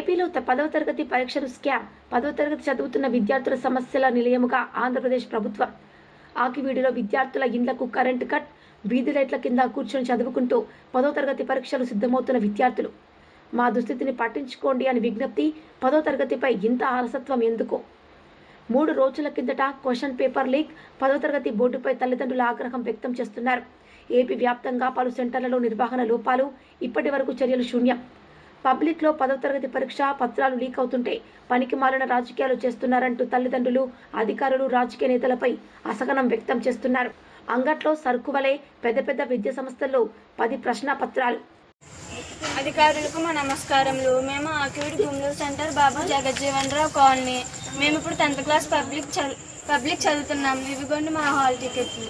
ఏపీలో పదవ తరగతి పరీక్షలు స్కామ్. పదో తరగతి చదువుతున్న విద్యార్థుల సమస్యల నిలయముగా ఆంధ్రప్రదేశ్ ప్రభుత్వం. ఆకివీడిలో విద్యార్థుల ఇండ్లకు కరెంటు కట్ వీధి లైట్ల కింద కూర్చొని చదువుకుంటూ పదో తరగతి పరీక్షలు సిద్ధమవుతున్న విద్యార్థులు. మా దుస్థితిని పట్టించుకోండి అని విజ్ఞప్తి పదో తరగతిపై ఇంత అలసత్వం ఎందుకు? మూడు రోజుల కిందట క్వశ్చన్ పేపర్ లీక్ పదో తరగతి బోర్డుపై తల్లిదండ్రులు ఆగ్రహం వ్యక్తం చేస్తున్నారు. ఏపీ వ్యాప్తంగా పలు సెంటర్లలో నిర్వహణ లోపాలు ఇప్పటి వరకు చర్యలు శూన్యం. పబ్లిక్లో పదవ తరగతి పరీక్ష పత్రాలు లీక్ అవుతుంటే పనికి మాలిన రాజకీయాలు చేస్తున్నారంటూ తల్లిదండ్రులు అధికారులు రాజకీయ నేతలపై అసహనం వ్యక్తం చేస్తున్నారు. అంగట్లో సరుకు వలె పెద్ద పెద్ద విద్యా సంస్థల్లో పది ప్రశ్న పత్రాలు. అధికారులకు మా నమస్కారములు. మేము ఆకివీడి గుండూరు సెంటర్ బాబు జగజ్జీవన్ రావు కాలనీ. మేము ఇప్పుడు టెన్త్ క్లాస్ పబ్లిక్ పబ్లిక్ చదువుతున్నాం ఇవిగోండి మా హాల్ టికెట్లు.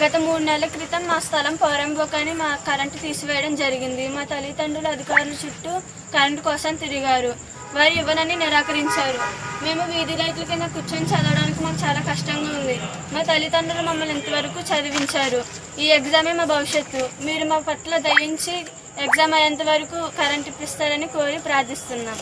గత మూడు నెలల క్రితం మా స్థలం పోరంబోక్ మా కరెంటు తీసివేయడం జరిగింది. మా తల్లిదండ్రులు అధికారుల చుట్టూ కరెంటు కోసం తిరిగారు. వారు ఇవ్వనని నిరాకరించారు. మేము వీధి లైట్ల కింద కూర్చొని చదవడానికి మాకు చాలా కష్టంగా ఉంది. మా తల్లిదండ్రులు మమ్మల్ని ఇంతవరకు చదివించారు. ఈ ఎగ్జామే మా భవిష్యత్తు. మీరు మా పట్ల దయించి ఎగ్జామ్ అయ్యేంత వరకు కరెంట్ ఇప్పిస్తారని కోరి ప్రార్థిస్తున్నాం.